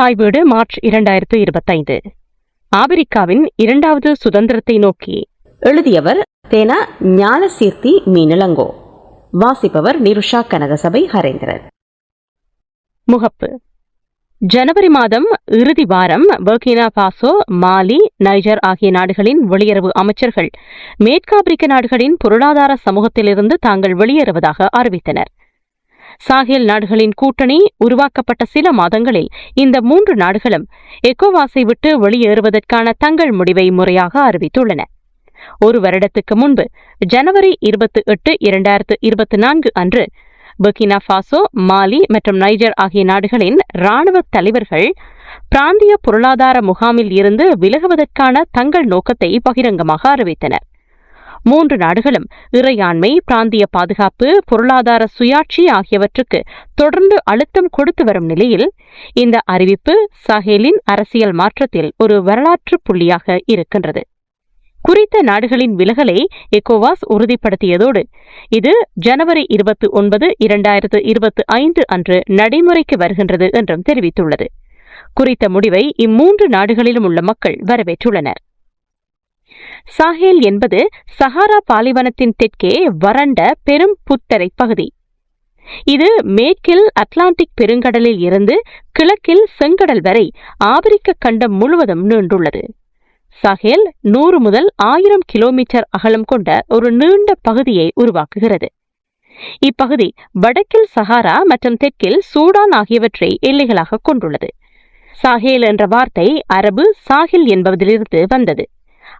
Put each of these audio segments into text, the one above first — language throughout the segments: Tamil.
தாய் வீடு மார்ச் இரண்டாயிரத்து இருபத்தைந்து. ஆபிரிக்காவின் இரண்டாவது சுதந்திரத்தை நோக்கி. எழுதியவர் தேனா ஞானசீர்த்தி மீனிலங்கோ. வாசிப்பவர் நிருஷா கனகசபை ஹரேந்திரன் முகப்பு. ஜனவரி மாதம் இறுதி வாரம் பர்கினா பாசோ மாலி நைஜர் ஆகிய நாடுகளின் வெளியுறவு அமைச்சர்கள் மேற்காப்பிரிக்க நாடுகளின் பொருளாதார சமூகத்திலிருந்து தாங்கள் வெளியேறுவதாக அறிவித்தனர். சாஹேல் நாடுகளின் கூட்டணி உருவாக்கப்பட்ட சில மாதங்களில் இந்த மூன்று நாடுகளும் எக்கோவாஸை விட்டு வெளியேறுவதற்கான தங்கள் முடிவை முறையாக அறிவித்துள்ளன. ஒரு வருடத்துக்கு முன்பு ஜனவரி இருபத்தி எட்டு இரண்டாயிரத்து இருபத்தி நான்கு அன்று பர்கினா ஃபாசோ மாலி மற்றும் நைஜர் ஆகிய நாடுகளின் ராணுவ தலைவர்கள் பிராந்திய பொருளாதார முகாமில் இருந்து விலகுவதற்கான தங்கள் நோக்கத்தை பகிரங்கமாக அறிவித்தனர். மூன்று நாடுகளும் இறையாண்மை பிராந்திய பாதுகாப்பு பொருளாதார சுயாட்சி ஆகியவற்றுக்கு தொடர்ந்து அழுத்தம் கொடுத்து வரும் நிலையில் இந்த அறிவிப்பு சஹேலின் அரசியல் மாற்றத்தில் ஒரு வரலாற்று புள்ளியாக இருக்கின்றது. குறித்த நாடுகளின் விலகலை எக்கோவாஸ் உறுதிப்படுத்தியதோடு இது ஜனவரி இருபத்தி ஒன்பது இரண்டாயிரத்து இருபத்தி ஐந்து அன்று நடைமுறைக்கு வருகின்றது என்றும் தெரிவித்துள்ளது. குறித்த முடிவை இம்மூன்று நாடுகளிலும் உள்ள மக்கள் வரவேற்றுள்ளனர். சாஹேல் என்பது சஹாரா பாலைவனத்தின் தெற்கே வறண்ட பெரும் புத்தரை பகுதி. இது மேற்கில் அட்லாண்டிக் பெருங்கடலில் இருந்து கிழக்கில் செங்கடல் வரை ஆப்பிரிக்க கண்டம் முழுவதும் நீண்டுள்ளது. சஹேல் நூறு முதல் ஆயிரம் கிலோமீட்டர் அகலம் கொண்ட ஒரு நீண்ட பகுதியை உருவாக்குகிறது. இப்பகுதி வடக்கில் சஹாரா மற்றும் தெற்கில் சூடான் ஆகியவற்றை எல்லைகளாக கொண்டுள்ளது. சாஹேல் என்ற வார்த்தை அரபு சாஹில் என்பதிலிருந்து வந்தது.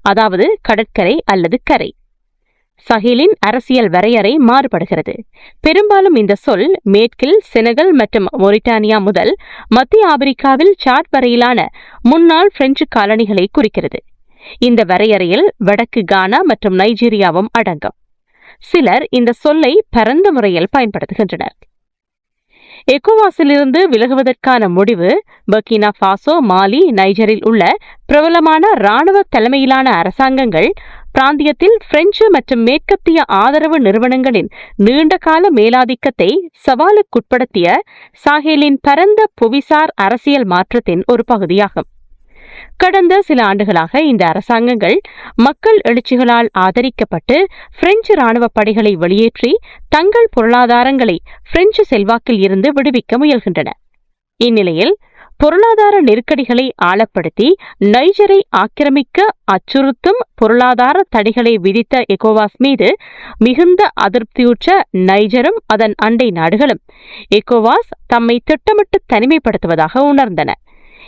அதாவது கடற்கரை அல்லது கரை. சஹிலின் அரசியல் வரையறை மாறுபடுகிறது. பெரும்பாலும் இந்த சொல் மேற்கில் செனகல் மற்றும் மொரிட்டானியா முதல் மத்திய ஆப்பிரிக்காவில் சாட் வரையிலான முன்னாள் பிரெஞ்சு காலனிகளை குறிக்கிறது. இந்த வரையறையில் வடக்கு கானா மற்றும் நைஜீரியாவும் அடங்கும். சிலர் இந்த சொல்லை பரந்த முறையில் பயன்படுத்துகின்றனர். எக்கோவாஸிலிருந்து விலகுவதற்கான முடிவு பர்கினா ஃபாசோ மாலி நைஜரில் உள்ள பிரபலமான ராணுவ தலைமையிலான அரசாங்கங்கள் பிராந்தியத்தில் பிரெஞ்சு மற்றும் மேற்கத்திய ஆதரவு நிறுவனங்களின் நீண்டகால மேலாதிக்கத்தை சவாலுக்குட்படுத்திய சாஹேலின் பரந்த புவிசார் அரசியல் மாற்றத்தின் ஒரு பகுதியாகும். கடந்த சில ஆண்டுகளாக இந்த அரசாங்கங்கள் மக்கள் எழுச்சிகளால் ஆதரிக்கப்பட்டு பிரெஞ்சு ராணுவ படைகளை வெளியேற்றி தங்கள் பொருளாதாரங்களை பிரெஞ்சு செல்வாக்கில் இருந்து விடுவிக்க முயல்கின்றன. இந்நிலையில் பொருளாதார நெருக்கடிகளை ஆழப்படுத்தி நைஜரை ஆக்கிரமிக்க அச்சுறுத்தும் பொருளாதார தடைகளை விதித்த எகோவாஸ் மீது மிகுந்த அதிருப்தியுற்ற நைஜரும் அதன் அண்டை நாடுகளும். எகோவாஸ் தம்மை திட்டமிட்டு தனிமைப்படுத்துவதாக உணர்ந்தன.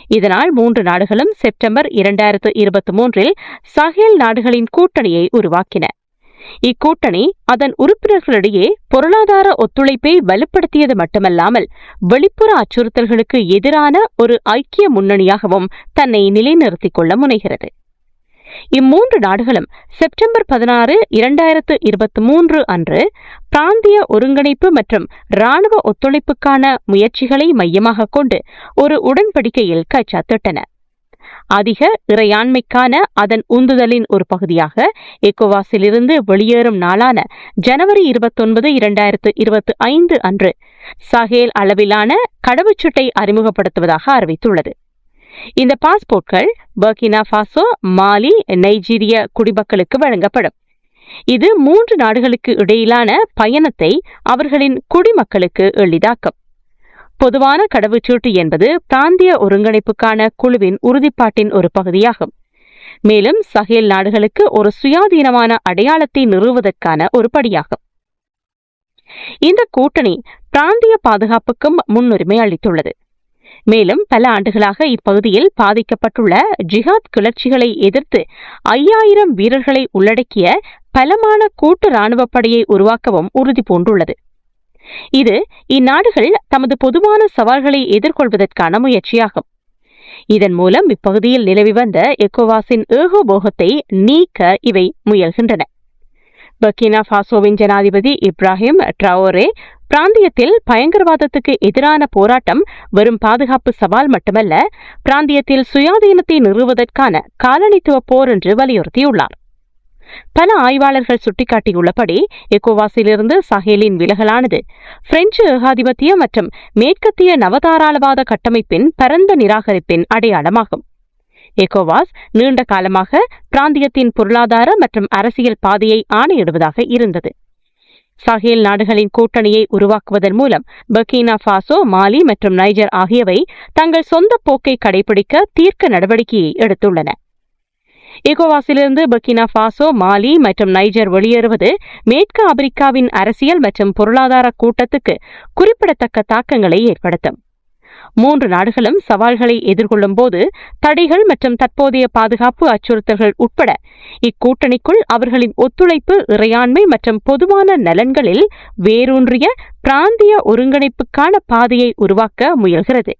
இதனால் மூன்று நாடுகளும் செப்டம்பர் இரண்டாயிரத்து இருபத்தி மூன்றில் சஹேல் நாடுகளின் கூட்டணியை உருவாக்கின. இக்கூட்டணி அதன் உறுப்பினர்களிடையே பொருளாதார ஒத்துழைப்பை வலுப்படுத்தியது மட்டுமல்லாமல் வெளிப்புற அச்சுறுத்தல்களுக்கு எதிரான ஒரு ஐக்கிய முன்னணியாகவும் தன்னை நிலைநிறுத்திக் கொள்ள முனைகிறது. இம்மூன்று நாடுகளும் செப்டம்பர் பதினாறு இரண்டாயிரத்து இருபத்தி மூன்று அன்று பிராந்திய ஒருங்கிணைப்பு மற்றும் ராணுவ ஒத்துழைப்புக்கான முயற்சிகளை மையமாக கொண்டு ஒரு உடன்படிக்கையில் கைச்சாத்திட்டன. அதிக இறையாண்மைக்கான அதன் உந்துதலின் ஒரு பகுதியாக எக்கோவாஸிலிருந்து வெளியேறும் நாளான ஜனவரி இருபத்தொன்பது இரண்டாயிரத்து இருபத்தி ஐந்து அன்று சஹேல் அளவிலான கடவுச்சீட்டை அறிமுகப்படுத்துவதாக அறிவித்துள்ளது. இந்த பாஸ்போர்ட்கள் பர்கினா ஃபாசோ மாலி நைஜீரிய குடிமக்களுக்கு வழங்கப்படும். இது மூன்று நாடுகளுக்கு இடையிலான பயணத்தை அவர்களின் குடிமக்களுக்கு எளிதாக்கும். பொதுவான கடவுச்சீட்டு என்பது பிராந்திய ஒருங்கிணைப்புக்கான குழுவின் உறுதிப்பாட்டின் ஒரு பகுதியாகும். மேலும் சஹேல் நாடுகளுக்கு ஒரு சுயாதீனமான அடையாளத்தை நிறுவுவதற்கான ஒரு படியாகும். இந்த கூட்டணி பிராந்திய பாதுகாப்புக்கும் முன்னுரிமை அளித்துள்ளது. மேலும் பல ஆண்டுகளாக இப்பகுதியில் பாதிக்கப்பட்டுள்ள ஜிஹாத் கிளர்ச்சிகளை எதிர்த்து ஐயாயிரம் வீரர்களை உள்ளடக்கிய பலமான கூட்டு ராணுவப் படையை உருவாக்கவும் உறுதி பூண்டுள்ளது. இது இந்நாடுகள் தமது பொதுவான சவால்களை எதிர்கொள்வதற்கான முயற்சியாகும். இதன் மூலம் இப்பகுதியில் நிலவி வந்த எக்கோவாஸின் ஏகோபோகத்தை நீக்க இவை முயல்கின்றன. பர்கினா ஃபாசோவின் ஜனாதிபதி இப்ராஹிம் ட்ராவோரே பிராந்தியத்தில் பயங்கரவாதத்துக்கு எதிரான போராட்டம் வெறும் பாதுகாப்பு சவால் மட்டுமல்ல பிராந்தியத்தில் சுயாதீனத்தை நிறுவுவதற்கான காலனித்துவ போர் என்று வலியுறுத்தியுள்ளார். பல ஆய்வாளர்கள் சுட்டிக்காட்டியுள்ளபடி எக்கோவாஸிலிருந்து சஹேலின் விலகலானது பிரெஞ்சு ஏகாதிபத்திய மற்றும் மேற்கத்திய நவதாராளவாத கட்டமைப்பின் பரந்த நிராகரிப்பின் அடையாளமாகும். எகோவாஸ் நீண்ட காலமாக பிராந்தியத்தின் பொருளாதார மற்றும் அரசியல் பாதையை ஆணையிடுவதாக இருந்தது. சஹேல் நாடுகளின் கூட்டணியை உருவாக்குவதன் மூலம் பர்கீனா ஃபாசோ மாலி மற்றும் நைஜர் ஆகியவை தங்கள் சொந்த போக்கை கடைபிடிக்க தீர்க்க நடவடிக்கையை எடுத்துள்ளன. எகோவாஸிலிருந்து பர்கினா ஃபாசோ மாலி மற்றும் நைஜர் வெளியேறுவது மேற்கு ஆப்பிரிக்காவின் அரசியல் மற்றும் பொருளாதார கூட்டத்துக்கு குறிப்பிடத்தக்க தாக்கங்களை ஏற்படுத்தும். மூன்று நாடுகளும் சவால்களை எதிர்கொள்ளும் போது தடைகள் மற்றும் தற்போதைய பாதுகாப்பு அச்சுறுத்தல்கள் உட்பட இக்கூட்டணிக்குள் அவர்களின் ஒத்துழைப்பு இறையாண்மை மற்றும் பொதுவான நலன்களில் வேரூன்றிய பிராந்திய ஒருங்கிணைப்புக்கான பாதையை உருவாக்க முயல்கிறது.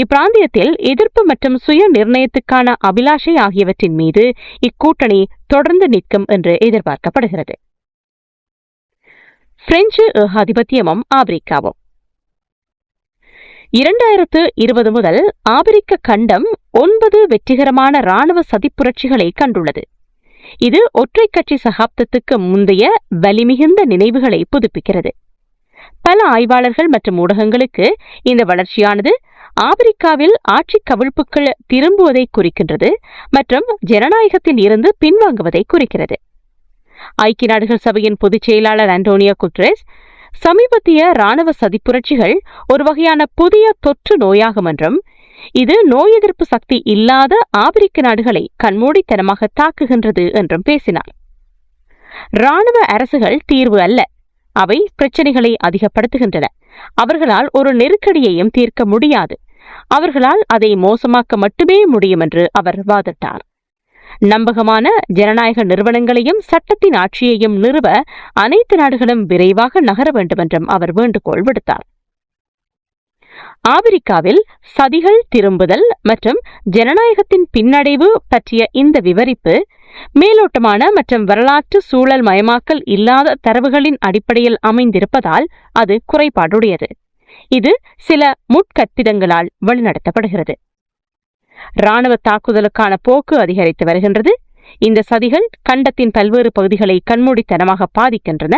இப்பிராந்தியத்தில் எதிர்ப்பு மற்றும் சுய நிர்ணயத்துக்கான அபிலாஷை ஆகியவற்றின் மீது இக்கூட்டணி தொடர்ந்து நிற்கும் என்று எதிர்பார்க்கப்படுகிறது. பிரெஞ்சு ஏகாதிபத்தியமும் ஆப்பிரிக்காவும் இரண்டாயிரத்து இருபது முதல் ஆபிரிக்க கண்டம் ஒன்பது வெற்றிகரமான ராணுவ சதிப்புரட்சிகளை கண்டுள்ளது. இது ஒற்றை கட்சி சகாப்தத்துக்கு முந்தைய வலிமிகுந்த நினைவுகளை புதுப்பிக்கிறது. பல ஆய்வாளர்கள் மற்றும் ஊடகங்களுக்கு இந்த வளர்ச்சியானது ஆப்பிரிக்காவில் ஆட்சி கவிழ்ப்புகள் திரும்புவதை குறிக்கின்றது மற்றும் ஜனநாயகத்தில் இருந்து பின்வாங்குவதை குறிக்கிறது. ஐக்கிய நாடுகள் சபையின் பொதுச் செயலாளர் அண்டோனியோ குட்ரேஸ் சமீபத்திய ராணுவ சதிப்புரட்சிகள் ஒரு வகையான புதிய தொற்று நோயாகும் என்றும் இது நோய் எதிர்ப்பு சக்தி இல்லாத ஆப்பிரிக்க நாடுகளை கண்மூடித்தனமாக தாக்குகின்றது என்றும் பேசினார். ராணுவ அரசுகள் தீர்வு அல்ல. அவை பிரச்சனைகளை அதிகப்படுத்துகின்றன. அவர்களால் ஒரு நெருக்கடியையும் தீர்க்க முடியாது. அவர்களால் அதை மோசமாக்க மட்டுமே முடியும் என்று அவர் வாதிட்டார். நம்பகமான ஜனநாயக நிறுவனங்களையும் சட்டத்தின் ஆட்சியையும் நிறுவ அனைத்து நாடுகளும் விரைவாக நகர வேண்டும் என்றும் அவர் வேண்டுகோள் விடுத்தார். ஆப்பிரிக்காவில் சதிகள் திரும்புதல் மற்றும் ஜனநாயகத்தின் பின்னடைவு பற்றிய இந்த விவரிப்பு மேலோட்டமான மற்றும் வரலாற்று சூழல் மயமாக்கல் இல்லாத தரவுகளின் அடிப்படையில் அமைந்திருப்பதால் அது குறைபாடுடையது. இது சில முட்கட்டிடங்களால் வழிநடத்தப்படுகிறது. ராணுவ தாக்குதலுக்கான போக்கு அதிகரித்து வருகின்றது. இந்த சதிகள் கண்டத்தின் பல்வேறு பகுதிகளை கண்மூடித்தனமாக பாதிக்கின்றன.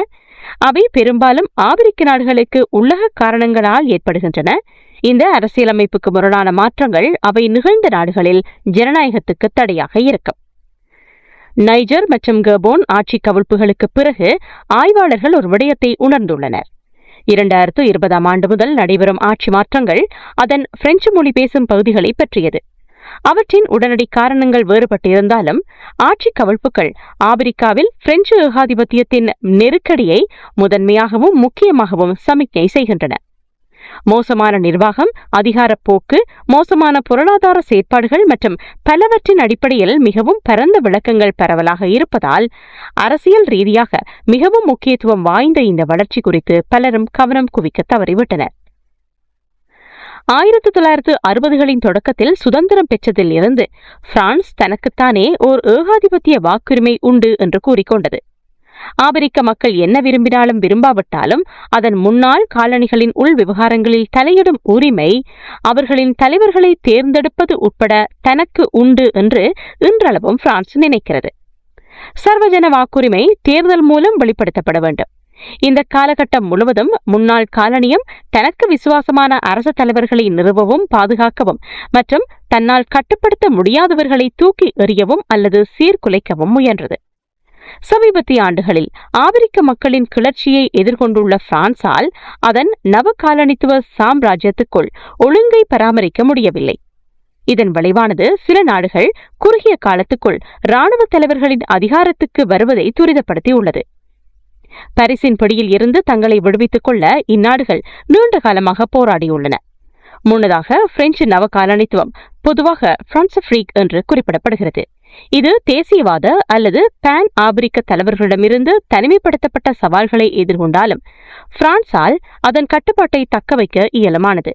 அவை பெரும்பாலும் ஆப்பிரிக்க நாடுகளுக்கு உள்ளக காரணங்களால் ஏற்படுகின்றன. இந்த அரசியலமைப்புக்கு முரணான மாற்றங்கள் அவை நிகழ்ந்த நாடுகளில் ஜனநாயகத்துக்கு தடையாக இருக்கும். நைஜர் மற்றும் கபோன் ஆட்சி கவிழ்ப்புகளுக்கு பிறகு ஆய்வாளர்கள் ஒரு விடயத்தை உணர்ந்துள்ளனர். இரண்டாயிரத்து இருபதாம் ஆண்டு முதல் நடைபெறும் ஆட்சி மாற்றங்கள் அதன் பிரெஞ்சு மொழி பேசும் பகுதிகளை பற்றியது. அவற்றின் உடனடி காரணங்கள் வேறுபட்டிருந்தாலும் ஆட்சி கவிழ்ப்புகள் ஆப்பிரிக்காவில் பிரெஞ்சு ஏகாதிபத்தியத்தின் நெருக்கடியை முதன்மையாகவும் முக்கியமாகவும் சமிக்ஞை செய்கின்றன. மோசமான நிர்வாகம் அதிகாரப் போக்கு மோசமான பொருளாதார செயற்பாடுகள் மற்றும் பலவற்றின் அடிப்படையில் மிகவும் பரந்த விளக்கங்கள் பரவலாக இருப்பதால் அரசியல் ரீதியாக மிகவும் முக்கியத்துவம் வாய்ந்த இந்த வளர்ச்சி குறித்து பலரும் கவனம் குவிக்க தவறிவிட்டனர். ஆயிரத்தி தொள்ளாயிரத்து அறுபதுகளின் தொடக்கத்தில் சுதந்திரம் பெற்றதில் இருந்து பிரான்ஸ் தனக்குத்தானே ஓர் ஏகாதிபத்திய வாக்குரிமை உண்டு என்று கூறிக்கொண்டது. ஆபிரிக்க மக்கள் என்ன விரும்பினாலும் விரும்பாவிட்டாலும் அதன் முன்னாள் காலனிகளின் உள் விவகாரங்களில் தலையிடும் உரிமை அவர்களின் தலைவர்களை தேர்ந்தெடுப்பது உட்பட தனக்கு உண்டு என்று இன்றளவும் பிரான்ஸ் நினைக்கிறது. சர்வஜன வாக்குரிமை தேர்தல் மூலம் வெளிப்படுத்தப்பட வேண்டும். இந்த காலகட்டம் முழுவதும் முன்னாள் காலனியம் தனக்கு விசுவாசமான அரச தலைவர்களை நிறுவவும் பாதுகாக்கவும் மற்றும் தன்னால் கட்டுப்படுத்த முடியாதவர்களை தூக்கி எறியவும் அல்லது சீர்குலைக்கவும் முயன்றது. சமீபத்திய ஆண்டுகளில் ஆப்பிரிக்க மக்களின் கிளர்ச்சியை எதிர்கொண்டுள்ள பிரான்சால் அதன் நவகாலனித்துவ சாம்ராஜ்யத்துக்குள் ஒழுங்கை பராமரிக்க முடியவில்லை. இதன் விளைவானது சில நாடுகள் குறுகிய காலத்துக்குள் ராணுவ தலைவர்களின் அதிகாரத்துக்கு வருவதை துரிதப்படுத்தியுள்ளது. பரிசின் பிடியில் இருந்து தங்களை விடுவித்துக் கொள்ள இந்நாடுகள் நீண்ட காலமாக போராடியுள்ளன. முன்னதாக பிரெஞ்சு நவகாலனித்துவம் பொதுவாக பிரான்ஸ் ஃப்ரீக் என்று குறிப்பிடப்படுகிறது. இது தேசியவாத அல்லது பான் ஆபிரிக்க தலைவர்களிடமிருந்து தனிமைப்படுத்தப்பட்ட சவால்களை எதிர்கொண்டாலும் பிரான்சால் அதன் கட்டுப்பாட்டை தக்கவைக்க இயலுமானது.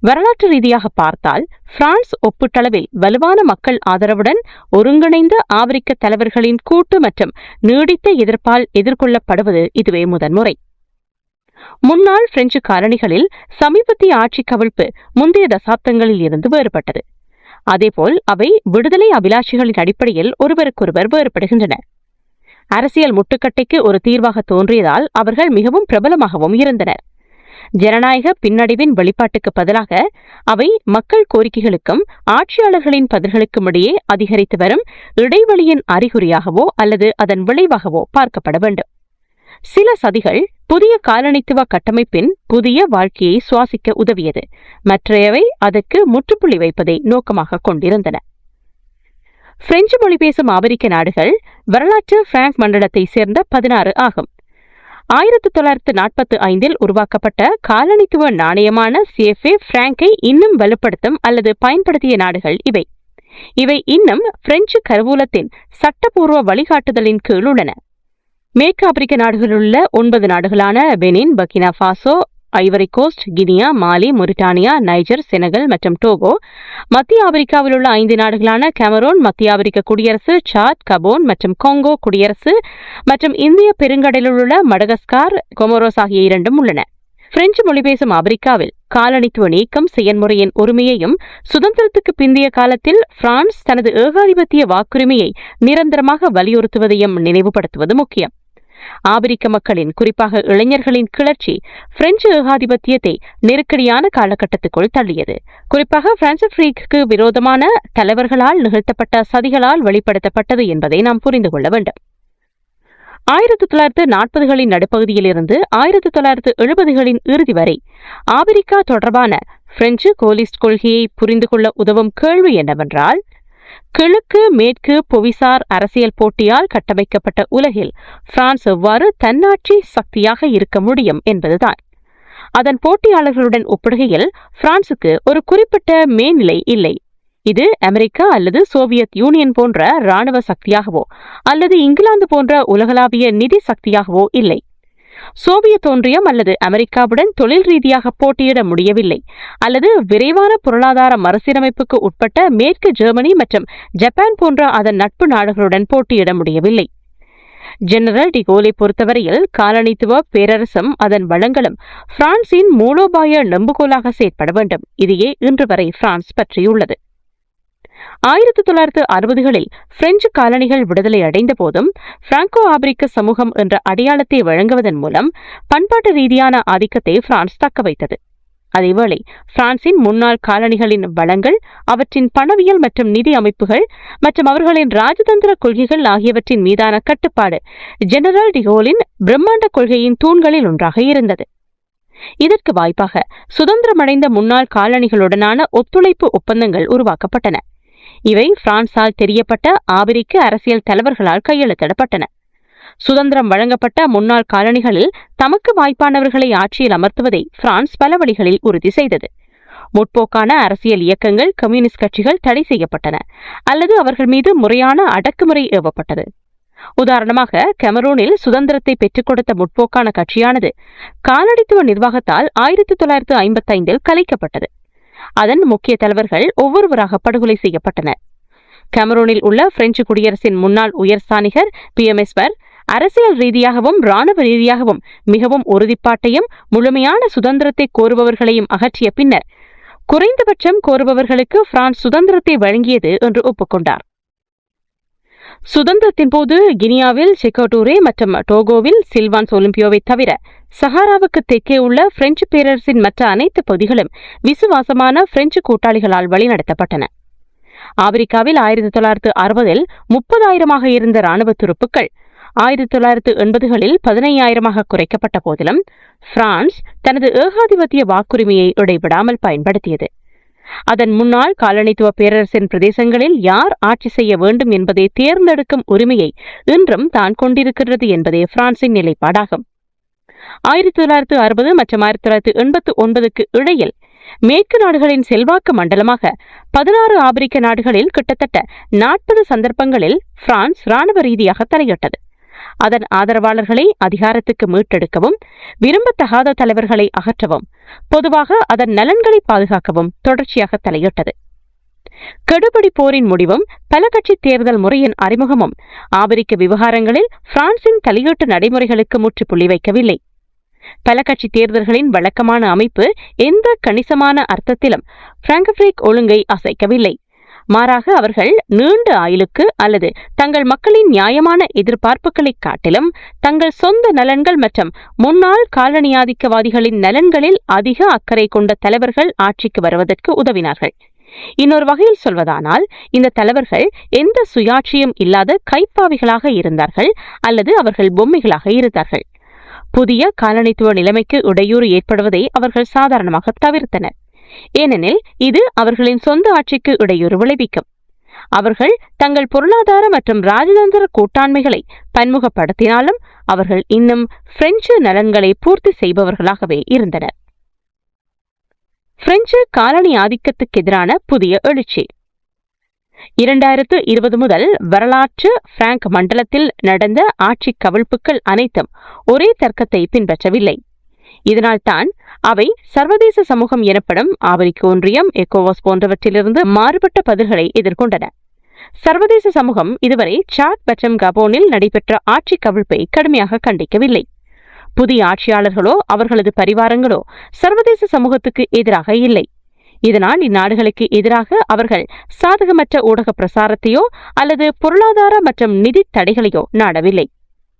வரலாற்று ரீதியாக பார்த்தால் பிரான்ஸ் ஒப்பீட்டளவில் வலுவான மக்கள் ஆதரவுடன் ஒருங்கிணைந்த ஆப்பிரிக்க தலைவர்களின் கூட்டு மற்றும் நீடித்த எதிர்ப்பால் எதிர்கொள்ளப்படுவது இதுவே முதன்முறை. முன்னாள் பிரெஞ்சு காலனிகளில் சமீபத்திய ஆட்சி கவிழ்ப்பு முந்தைய தசாப்தங்களில் இருந்து வேறுபட்டது. அதேபோல் அவை விடுதலை அபிலாஷிகளின் அடிப்படையில் ஒருவருக்கொருவர் வேறுபடுகின்றன. அரசியல் முட்டுக்கட்டைக்கு ஒரு தீர்வாக தோன்றியதால் அவர்கள் மிகவும் பிரபலமாகவும் இருந்தனர். ஜனநாயக பின்னடைவின் வெளிப்பாட்டுக்கு பதிலாக அவை மக்கள் கோரிக்கைகளுக்கும் ஆட்சியாளர்களின் பதில்களுக்கும் இடையே அதிகரித்து வரும் இடைவெளியின் அறிகுறியாகவோ அல்லது அதன் விளைவாகவோ பார்க்கப்பட வேண்டும். சில சதிகள் புதிய காலனித்துவ கட்டமைப்பின் புதிய வாழ்க்கையை சுவாசிக்க உதவியது. மற்றையவை அதற்கு முற்றுப்புள்ளி வைப்பதை நோக்கமாக கொண்டிருந்தன. பிரெஞ்சு மொழி பேசும் ஆப்பிரிக்க நாடுகள் வரலாற்று பிராங்க் மண்டலத்தை சேர்ந்த பதினாறு ஆகும். ஆயிரத்தி தொள்ளாயிரத்து நாற்பத்தி ஐந்தில் உருவாக்கப்பட்ட காலனித்துவ நாணயமான சிஎஃப்ஏ பிராங்கை இன்னும் வலுப்படுத்தும் அல்லது பயன்படுத்திய நாடுகள் இவை. இவை இன்னும் பிரெஞ்சு கருவூலத்தின் சட்டப்பூர்வ வழிகாட்டுதலின் கீழ் உள்ளன. மேற்கு ஆப்பிரிக்க நாடுகளிலுள்ள ஒன்பது நாடுகளான Benin Burkina Faso Ivory Coast Guinea Mali Mauritania Niger Senegal மற்றும் டோகோ. மத்திய ஆப்பிரிக்காவில் உள்ள ஐந்து நாடுகளான கேமரோன் மத்திய ஆப்பிரிக்க குடியரசு சாட் கபோன் மற்றும் கொங்கோ குடியரசு மற்றும் இந்திய பெருங்கடலில் உள்ள மடகஸ்கார் கொமோரோஸ் ஆகிய இரண்டும் உள்ளன. பிரெஞ்சு மொழி பேசும் ஆப்பிரிக்காவில் காலனித்துவ நீக்கம் செயன்முறையின் உரிமையையும் சுதந்திரத்துக்கு பிந்தைய காலத்தில் பிரான்ஸ் தனது ஏகாதிபத்திய வாக்குரிமையை நிரந்தரமாக வலியுறுத்துவதையும் நினைவுபடுத்துவது முக்கியம். ஆபிரிக்க மக்களின் குறிப்பாக இளைஞர்களின் கிளர்ச்சி பிரெஞ்சு ஏகாதிபத்தியத்தை நெருக்கடியான காலகட்டத்துக்குள் தள்ளியது. குறிப்பாக பிரான்சிற்கு விரோதமான தலைவர்களால் நிகழ்த்தப்பட்ட சதிகளால் வெளிப்படுத்தப்பட்டது என்பதை நாம் புரிந்து கொள்ள வேண்டும். ஆயிரத்தி தொள்ளாயிரத்து நாற்பதுகளின் நடுப்பகுதியிலிருந்து ஆயிரத்தி தொள்ளாயிரத்து எழுபதுகளின் இறுதி வரை ஆபிரிக்கா தொடர்பான பிரெஞ்சு கோலிஸ்ட் கொள்கையை புரிந்து கொள்ள உதவும் கேள்வி என்னவென்றால் கிழக்கு மேற்கு புவிசார் அரசியல் போட்டியால் கட்டமைக்கப்பட்ட உலகில் பிரான்ஸ் எவ்வாறு தன்னாட்சி சக்தியாக இருக்க முடியும் என்பதுதான். அதன் போட்டியாளர்களுடன் ஒப்பிடுகையில் பிரான்சுக்கு ஒரு குறிப்பிட்ட மேல்நிலை இல்லை. இது அமெரிக்கா அல்லது சோவியத் யூனியன் போன்ற ராணுவ சக்தியாகவோ அல்லது இங்கிலாந்து போன்ற உலகளாவிய நிதி சக்தியாகவோ இல்லை. சோவியத் ஒன்றியம் அல்லது அமெரிக்காவுடன் தொழில் ரீதியாக போட்டியிட முடியவில்லை. அல்லது விரைவான பொருளாதார மறுசீரமைப்புக்கு உட்பட்ட மேற்கு ஜெர்மனி மற்றும் ஜப்பான் போன்ற அதன் நட்பு நாடுகளுடன் போட்டியிட முடியவில்லை. ஜெனரல் டிகோலை பொறுத்தவரையில் காலனித்துவ பேரரசும் அதன் வளங்களும் பிரான்சின் மூலோபாய நம்புகோலாக செயற்பட வேண்டும். இதையே இன்று வரை பிரான்ஸ் பற்றியுள்ளது. ஆயிரத்தி தொள்ளாயிரத்து அறுபதுகளில் பிரெஞ்சு காலனிகள் விடுதலை அடைந்த போதும் பிராங்கோ ஆப்பிரிக்க சமூகம் என்ற அடையாளத்தை வழங்குவதன் மூலம் பண்பாட்டு ரீதியான ஆதிக்கத்தை பிரான்ஸ் தக்கவைத்தது அதேவேளை பிரான்சின் முன்னாள் காலனிகளின் வளங்கள் அவற்றின் பணவியல் மற்றும் நிதி அமைப்புகள் மற்றும் அவர்களின் ராஜதந்திர கொள்கைகள் ஆகியவற்றின் மீதான கட்டுப்பாடு ஜெனரல் டிகோலின் பிரம்மாண்ட கொள்கையின் தூண்களில் ஒன்றாக இருந்தது. இதற்கு வாய்ப்பாக சுதந்திரமடைந்த முன்னாள் காலனிகளுடனான ஒத்துழைப்பு ஒப்பந்தங்கள் உருவாக்கப்பட்டன. இவை பிரான்சால் தெரியப்பட்ட ஆபிரிக்க அரசியல் தலைவர்களால் கையெழுத்திடப்பட்டன. சுதந்திரம் வழங்கப்பட்ட முன்னாள் காலனிகளில் தமக்கு வாய்ப்பானவர்களை ஆட்சியில் அமர்த்துவதை பிரான்ஸ் பல வழிகளில் உறுதி செய்தது. முற்போக்கான அரசியல் இயக்கங்கள் கம்யூனிஸ்ட் கட்சிகள் தடை செய்யப்பட்டன அல்லது அவர்கள் மீது முறையான அடக்குமுறை ஏவப்பட்டது. உதாரணமாக கெமரூனில் சுதந்திரத்தை பெற்றுக் கொடுத்த முற்போக்கான கட்சியானது காலனித்துவ நிர்வாகத்தால் ஆயிரத்தி தொள்ளாயிரத்து ஐம்பத்தைந்தில் கலைக்கப்பட்டது. அதன் முக்கிய தலைவர்கள் ஒவ்வொருவராக படுகொலை செய்யப்பட்டனர். கமரூனில் உள்ள பிரெஞ்சு குடியரசின் முன்னாள் உயர்ஸ்தானிகர் பி. எம். எஸ்வர் அரசியல் ரீதியாகவும் ராணுவ ரீதியாகவும் மிகவும் உறுதிப்பாட்டையும் முழுமையான சுதந்திரத்தை கோருபவர்களையும் அகற்றிய பின்னர் குறைந்தபட்சம் கோருபவர்களுக்கு பிரான்ஸ் சுதந்திரத்தை வழங்கியது என்று ஒப்புக்கொண்டார். சுதந்திரத்தின் போது கினியாவில் செக்கோட்டூரே மற்றும் டோகோவில் சில்வான்ஸ் ஒலிம்பியோவை தவிர சஹாராவுக்கு தெற்கே உள்ள பிரெஞ்சு பேரரசின் மற்ற அனைத்து பகுதிகளும் விசுவாசமான பிரெஞ்சு கூட்டாளிகளால் வழிநடத்தப்பட்டன. ஆப்பிரிக்காவில் ஆயிரத்தி தொள்ளாயிரத்து அறுபதில் முப்பதாயிரமாக இருந்த ராணுவ துருப்புக்கள் ஆயிரத்தி தொள்ளாயிரத்து எண்பதுகளில் பதினையாயிரமாக குறைக்கப்பட்ட போதிலும் பிரான்ஸ் தனது ஏகாதிபத்திய வாக்குரிமையை இடைவிடாமல் பயன்படுத்தியது. அதன் முன்னாள் காலனித்துவ பேரரசின் பிரதேசங்களில் யார் ஆட்சி செய்ய வேண்டும் என்பதை தேர்ந்தெடுக்கும் உரிமையை இன்றும் தான் கொண்டிருக்கிறது என்பதே பிரான்சின் நிலைப்பாடாகும். ஆயிரத்தி தொள்ளாயிரத்து அறுபது மற்றும் ஆயிரத்தி தொள்ளாயிரத்து எண்பத்து ஒன்பதுக்கு இடையில் மேற்கு நாடுகளின் செல்வாக்கு மண்டலமாக பதினாறு ஆப்பிரிக்க நாடுகளில் கிட்டத்தட்ட நாற்பது சந்தர்ப்பங்களில் பிரான்ஸ் ராணுவ ரீதியாக தலையிட்டது. அதன் ஆதரவாளர்களை அதிகாரத்துக்கு மீட்டெடுக்கவும் விரும்பத்தகாத தலைவர்களை அகற்றவும் பொதுவாக அதன் நலன்களை பாதுகாக்கவும் தொடர்ச்சியாக தலையிட்டது. கெடுபிடி போரின் முடிவும் பல கட்சி தேர்தல் முறையின் அறிமுகமும் ஆபிரிக்க விவகாரங்களில் பிரான்சின் தலையீட்டு நடைமுறைகளுக்கு முற்றுப்புள்ளி வைக்கவில்லை. பல கட்சி தேர்தல்களின் வழக்கமான அமைப்பு எந்த கணிசமான அர்த்தத்திலும் பிராங்கபிரிக் ஒழுங்கை அசைக்கவில்லை. மாறாக அவர்கள் நீண்ட ஆயுளுக்கு அல்லது தங்கள் மக்களின் நியாயமான எதிர்பார்ப்புகளை காட்டிலும் தங்கள் சொந்த நலன்கள் மற்றும் முன்னாள் காலனியாதிக்கவாதிகளின் நலன்களில் அதிக அக்கறை கொண்ட தலைவர்கள் ஆட்சிக்கு வருவதற்கு உதவினார்கள். இன்னொரு வகையில் சொல்வதானால் இந்த தலைவர்கள் எந்த சுயாட்சியும் இல்லாத கைப்பாவிகளாக இருந்தார்கள் அல்லது அவர்கள் பொம்மைகளாக இருந்தார்கள். புதிய காலனித்துவ நிலைமைக்கு இடையூறு ஏற்படுவதை அவர்கள் சாதாரணமாக தவிர்த்தனர். ஏனெனில் இது அவர்களின் சொந்த ஆட்சிக்கு இடையூறு விளைவிக்கும். அவர்கள் தங்கள் பொருளாதார மற்றும் ராஜதந்திர கூட்டாண்மைகளை பன்முகப்படுத்தினாலும் அவர்கள் இன்னும் பிரெஞ்சு நலன்களை பூர்த்தி செய்பவர்களாகவே இருந்தனர். பிரெஞ்சு காலனி ஆதிக்கத்துக்கு எதிரான புதிய எழுச்சி. இரண்டாயிரத்து இருபது முதல் வரலாற்று பிராங்க் மண்டலத்தில் நடந்த ஆட்சி கவிழ்ப்புகள் அனைத்தும் ஒரே தர்க்கத்தை பின்பற்றவில்லை. இதனால்தான் அவை சர்வதேச சமூகம் எனப்படும் ஆப்பிரிக்க ஒன்றியம் எக்கோவாஸ் போன்றவற்றிலிருந்து மாறுபட்ட பதில்களை எதிர்கொண்டன. சர்வதேச சமூகம் இதுவரை சாட் மற்றும் கபோனில் நடைபெற்ற ஆட்சி கவிழ்ப்பை கடுமையாக கண்டிக்கவில்லை. புதிய ஆட்சியாளர்களோ அவர்களது பரிவாரங்களோ சர்வதேச சமூகத்துக்கு எதிராக இல்லை. இதனால் இந்நாடுகளுக்கு எதிராக அவர்கள் சாதகமற்ற ஊடக பிரசாரத்தையோ அல்லது பொருளாதார மற்றும் நிதி தடைகளையோ நாடவில்லை.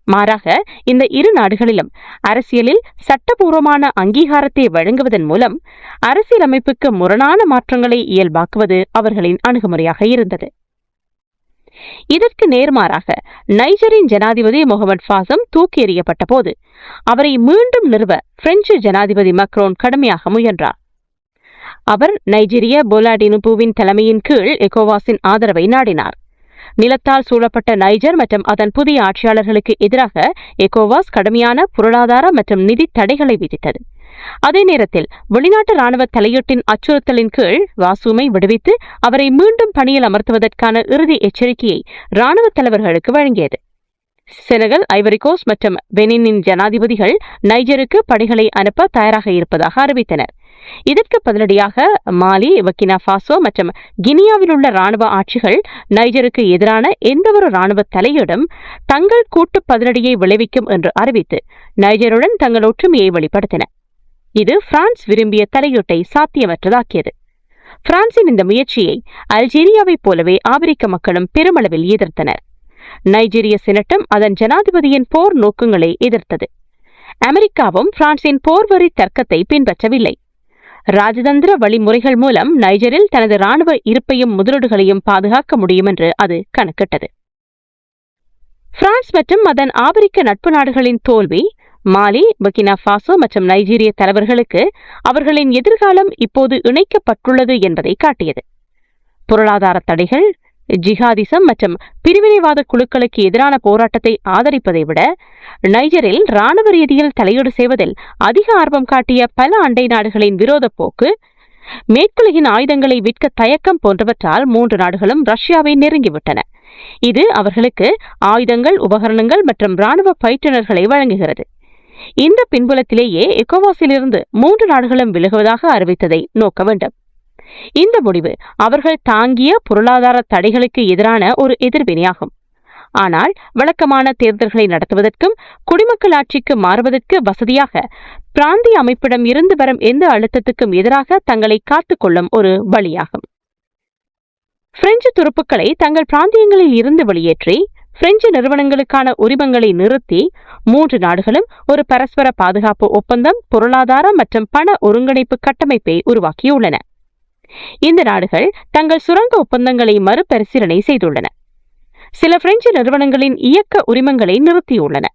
மாறாக இந்த இரு நாடுகளிலும் அரசியலில் சட்டபூர்வமான அங்கீகாரத்தை வழங்குவதன் மூலம் அரசியலமைப்புக்கு முரணான மாற்றங்களை இயல்பாக்குவது அவர்களின் அணுகுமுறையாக இருந்தது. இதற்கு நேர்மாறாக நைஜரின் ஜனாதிபதி முகமது ஃபாசம் தூக்கி எறியப்பட்ட போது அவரை மீண்டும் நிறுவ பிரெஞ்சு ஜனாதிபதி மக்ரோன் கடுமையாக முயன்றார். அவர் நைஜீரிய போலாடினுபுவின் தலைமையின் கீழ் எகோவாஸின் ஆதரவை நாடினார். நிலத்தால் சூழப்பட்ட நைஜர் மற்றும் அதன் புதிய ஆட்சியாளர்களுக்கு எதிராக எகோவாஸ் கடுமையான பொருளாதார மற்றும் நிதி தடைகளை விதித்தது. அதே நேரத்தில் வெளிநாட்டு ராணுவ தலையீட்டின் அச்சுறுத்தலின் கீழ் வாசுமை விடுவித்து அவரை மீண்டும் பணியில் அமர்த்துவதற்கான இறுதி எச்சரிக்கையை ராணுவ தலைவர்களுக்கு வழங்கியது. செனகல் ஐவரிகோஸ் மற்றும் பெனினின் ஜனாதிபதிகள் நைஜருக்கு படைகளை அனுப்ப தயாராக இருப்பதாக அறிவித்தனர். இதற்கு பதிலடியாக மாலி வக்கினா ஃபாசோ மற்றும் கினியாவில் உள்ள ராணுவ ஆட்சிகள் நைஜருக்கு எதிரான எந்தவொரு ராணுவ தலையிடம் தங்கள் கூட்டு பதிலடியை விளைவிக்கும் என்று அறிவித்து நைஜருடன் தங்கள் ஒற்றுமையை வெளிப்படுத்தின. இது பிரான்ஸ் விரும்பிய தலையீட்டை சாத்தியமற்றதாக்கியது. பிரான்சின் இந்த முயற்சியை அல்ஜீரியாவைப் போலவே ஆப்பிரிக்க மக்களும் பெருமளவில் எதிர்த்தனர். நைஜீரிய சினட்டம் அதன் ஜனாதிபதியின் போர் நோக்கங்களை எதிர்த்தது. அமெரிக்காவும் பிரான்சின் போர்வரி தர்க்கத்தை பின்பற்றவில்லை. ராஜதந்திர வழிமுறைகள் மூலம் நைஜரில் தனது ராணுவ இருப்பையும் முதலீடுகளையும் பாதுகாக்க முடியும் என்று அது கணக்கிட்டது. பிரான்ஸ் மற்றும் அதன் ஆப்பிரிக்க நட்பு நாடுகளின் தோல்வி மாலி பக்கினா ஃபாசோ மற்றும் நைஜீரிய தலைவர்களுக்கு அவர்களின் எதிர்காலம் இப்போது இணைக்கப்பட்டுள்ளது என்பதை காட்டியது. பொருளாதார தடைகள் ஜிஹாதிசம் மற்றும் பிரிவினைவாத குழுக்களுக்கு எதிரான போராட்டத்தை ஆதரிப்பதை விட நைஜரில் ராணுவ ரீதியில் தலையீடு செய்வதில் அதிக ஆர்வம் காட்டிய பல அண்டை நாடுகளின் விரோத போக்கு மேற்குலகின் ஆயுதங்களை விற்க தயக்கம் போன்றவற்றால் மூன்று நாடுகளும் ரஷ்யாவை நெருங்கிவிட்டன. இது அவர்களுக்கு ஆயுதங்கள் உபகரணங்கள் மற்றும் ராணுவ பயிற்றுநர்களை வழங்குகிறது. இந்த பின்புலத்திலேயே எக்கோவாஸிலிருந்து மூன்று நாடுகளும் விலகுவதாக அறிவித்ததை நோக்க வேண்டும். இந்த முடிவு அவர்கள் தாங்கிய பொருளாதார தடைகளுக்கு எதிரான ஒரு எதிர்வினையாகும். ஆனால் வழக்கமான தேர்தல்களை நடத்துவதற்கும் குடிமக்கள் ஆட்சிக்கு மாறுவதற்கு வசதியாக பிராந்திய அமைப்பிடம் இருந்து வரும் எந்த அழுத்தத்துக்கும் எதிராக தங்களை காத்துக்கொள்ளும் ஒரு வழியாகும். பிரெஞ்சு துருப்புக்களை தங்கள் பிராந்தியங்களில் இருந்து வெளியேற்றி பிரெஞ்சு நிறுவனங்களுக்கான உரிமங்களை நிறுத்தி மூன்று நாடுகளும் ஒரு பரஸ்பர பாதுகாப்பு ஒப்பந்தம் பொருளாதார மற்றும் பண ஒருங்கிணைப்பு கட்டமைப்பை உருவாக்கியுள்ளன. இந்த நாடுகள் தங்கள் சுரங்க ஒப்பந்தங்களை மறுபரிசீலனை செய்துள்ளன. சில பிரெஞ்சு நிறுவனங்களின் இயக்க உரிமங்களை நிறுத்தியுள்ளன.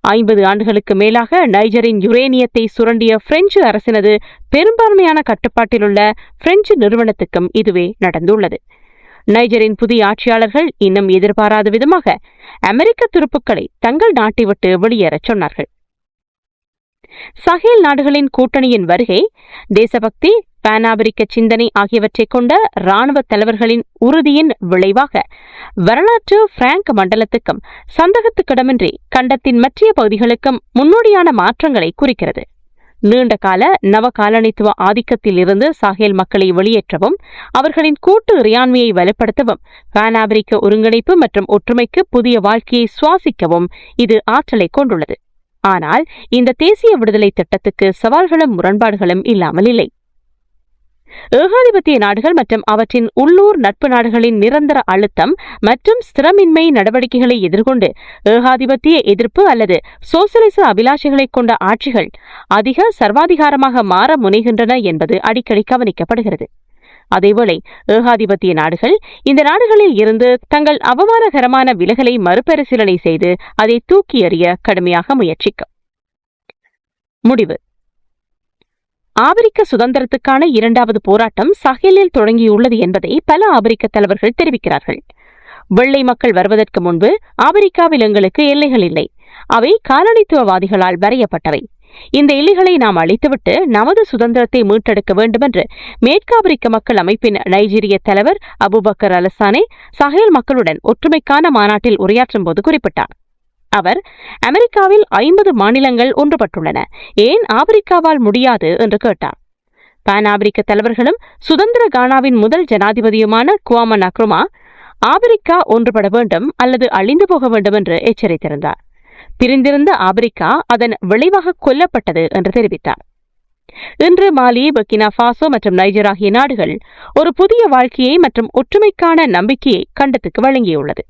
ஐம்பது ஆண்டுகளுக்கு மேலாக நைஜரின் யுரேனியத்தை சுரண்டிய பிரெஞ்சு அரசினது பெரும்பான்மையான கட்டுப்பாட்டிலுள்ள பிரெஞ்சு நிறுவனத்துக்கும் இதுவே நடந்துள்ளது. நைஜரின் புதிய ஆட்சியாளர்கள் இன்னும் எதிர்பாராத விதமாக அமெரிக்க துருப்புக்களை தங்கள் நாட்டை விட்டு வெளியேறச் சொன்னார்கள். சஹேல் நாடுகளின் கூட்டணியின் வருகை தேசபக்தி பானாபிரிக்க சிந்தனை ஆகியவற்றை கொண்ட ராணுவ தலைவர்களின் உறுதியின் விளைவாக வரலாற்று பிராங்க் மண்டலத்துக்கும் சந்தகத்துக்கிடமின்றி கண்டத்தின் மற்றிய பகுதிகளுக்கும் முன்னோடியான மாற்றங்களை குறிக்கிறது. நீண்ட கால நவகாலனித்துவ ஆதிக்கத்தில் இருந்து சாஹேல் மக்களை வெளியேற்றவும் அவர்களின் கூட்டு இறையாண்மையை வலுப்படுத்தவும் பானாபிரிக்க ஒருங்கிணைப்பு மற்றும் ஒற்றுமைக்கு புதிய வாழ்க்கையை சுவாசிக்கவும் இது ஆற்றலை கொண்டுள்ளது. ஆனால் இந்த தேசிய விடுதலை திட்டத்துக்கு சவால்களும் முரண்பாடுகளும் இல்லாமல் இல்லை. ஏகாதிபத்திய நாடுகள் மற்றும் அவற்றின் உள்ளூர் நட்பு நாடுகளின் நிரந்தர அழுத்தம் மற்றும் ஸ்திரமின்மை நடவடிக்கைகளை எதிர்கொண்டு ஏகாதிபத்திய எதிர்ப்பு அல்லது சோசலிச அபிலாஷைகளைக் கொண்ட ஆட்சிகள் அதிக சர்வாதிகாரமாக மாற முனைகின்றன என்பது அடிக்கடி கவனிக்கப்படுகிறது. அதேவேளை ஏகாதிபத்திய நாடுகள் இந்த நாடுகளில் இருந்து தங்கள் அவமானகரமான விலகலை மறுபரிசீலனை செய்து அதை தூக்கி எறிய கடுமையாக முயற்சிக்கும் முடிவு. ஆப்பிரிக்க சுதந்திரத்துக்கான இரண்டாவது போராட்டம் சஹேலில் தொடங்கியுள்ளது என்பதை பல ஆப்பிரிக்க தலைவர்கள் தெரிவிக்கிறார்கள். வெள்ளை மக்கள் வருவதற்கு முன்பு ஆப்பிரிக்காவில் எங்களுக்கு எல்லைகள் இல்லை. அவை காலனித்துவவாதிகளால் வரையப்பட்டவை. இந்த எல்லைகளை நாம் அழித்துவிட்டு நமது சுதந்திரத்தை மீட்டெடுக்க வேண்டுமென்று மேற்காப்பிரிக்க மக்கள் அமைப்பின் நைஜீரிய தலைவர் அபுபக்கர் அலசானே சஹேல் மக்களுடன் ஒற்றுமைக்கான மாநாட்டில் உரையாற்றும் போது குறிப்பிட்டார். அவர் அமெரிக்காவில் ஐம்பது மாநிலங்கள் ஒன்றுபட்டுள்ளன ஏன் ஆப்பிரிக்காவால் முடியாது என்று கேட்டார். பான் ஆப்பிரிக்க தலைவர்களும் சுதந்திர கானாவின் முதல் ஜனாதிபதியுமான குவாமன் அக்ருமா ஆப்பிரிக்கா ஒன்றுபட வேண்டும் அல்லது அழிந்து போக வேண்டும் என்று எச்சரித்திருந்தார். பிரிந்திருந்த ஆப்பிரிக்கா அதன் விளைவாக கொல்லப்பட்டது என்று தெரிவித்தார். இன்று மாலி பக்கினா ஃபாசோ மற்றும் நைஜர் ஆகிய நாடுகள் ஒரு புதிய வாழ்க்கையை மற்றும் ஒற்றுமைக்கான நம்பிக்கையை கண்டத்துக்கு வழங்கியுள்ளது.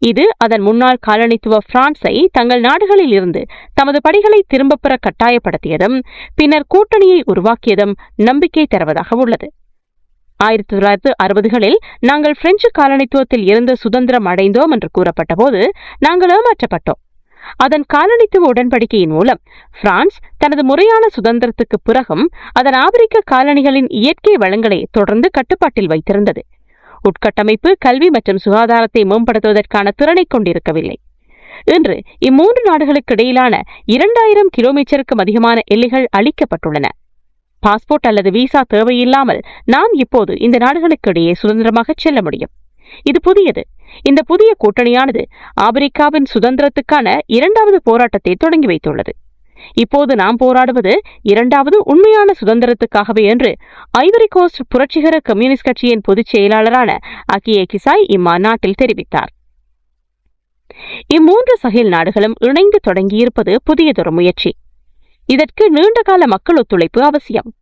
இது அதன் முன்னாள் காலனித்துவ பிரான்சை தங்கள் நாடுகளில் இருந்து தமது படிகளை திரும்பப் பெற கட்டாயப்படுத்தியதும் பின்னர் கூட்டணியை உருவாக்கியதும் நம்பிக்கை தருவதாக உள்ளது. ஆயிரத்தி தொள்ளாயிரத்து அறுபதுகளில் நாங்கள் பிரெஞ்சு காலனித்துவத்தில் இருந்து சுதந்திரம் அடைந்தோம் என்று கூறப்பட்ட போது நாங்கள் ஏமாற்றப்பட்டோம். அதன் காலனித்துவ உடன்படிக்கையின் மூலம் பிரான்ஸ் தனது முறையான சுதந்திரத்துக்கு பிறகும் அதன் ஆப்பிரிக்க காலனிகளின் இயற்கை வளங்களை தொடர்ந்து கட்டுப்பாட்டில் வைத்திருந்தது. உட்கட்டமைப்பு கல்வி மற்றும் சுகாதாரத்தை மேம்படுத்துவதற்கான திறனை கொண்டிருக்கவில்லை. இன்று இம்மூன்று நாடுகளுக்கு இடையிலான இரண்டாயிரம் கிலோமீட்டருக்கும் அதிகமான எல்லைகள் அளிக்கப்பட்டுள்ளன பாஸ்போர்ட் அல்லது விசா தேவையில்லாமல் நாம் இப்போது இந்த நாடுகளுக்கு இடையே சுதந்திரமாக செல்ல முடியும். இது புதியது. இந்த புதிய கூட்டணியானது ஆப்பிரிக்காவின் சுதந்திரத்துக்கான இரண்டாவது போராட்டத்தை தொடங்கி வைத்துள்ளது. இப்போது நாம் போராடுவது இரண்டாவது உண்மையான சுதந்திரத்துக்காகவே என்று ஐவரி கோஸ்ட் புரட்சிகர கம்யூனிஸ்ட் கட்சியின் பொதுச் செயலாளரான அகியே கிசாய் இம்மாநாட்டில் தெரிவித்தார். இம்மூன்று சகில் நாடுகளும் இணைந்து தொடங்கியிருப்பது புதியதொரு முயற்சி. இதற்கு நீண்டகால மக்கள் ஒத்துழைப்பு அவசியம்.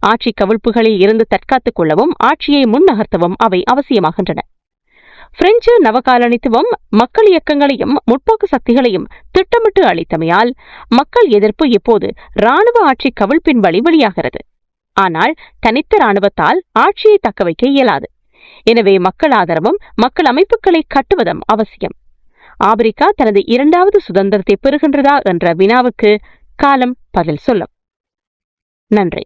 ஆட்சி கவிழ்ப்புகளில் இருந்து தற்காத்துக் கொள்ளவும் ஆட்சியை முன்னகர்த்தவும் அவை அவசியமாகின்றன. பிரெஞ்சு நவகாலனித்துவம் மக்கள் இயக்கங்களையும் முற்போக்கு சக்திகளையும் திட்டமிட்டு அளித்தமையால் மக்கள் எதிர்ப்பு இப்போது ராணுவ ஆட்சி கவிழ்ப்பின் வழி வெளியாகிறது. ஆனால் தனித்த ராணுவத்தால் ஆட்சியை தக்கவைக்க இயலாது. எனவே மக்கள் ஆதரவும் மக்கள் அமைப்புகளை கட்டுவதும் அவசியம். ஆப்பிரிக்கா தனது இரண்டாவது சுதந்திரத்தை பெறுகின்றதா என்ற வினாவுக்கு காலம் பதில் சொல்லும். நன்றி.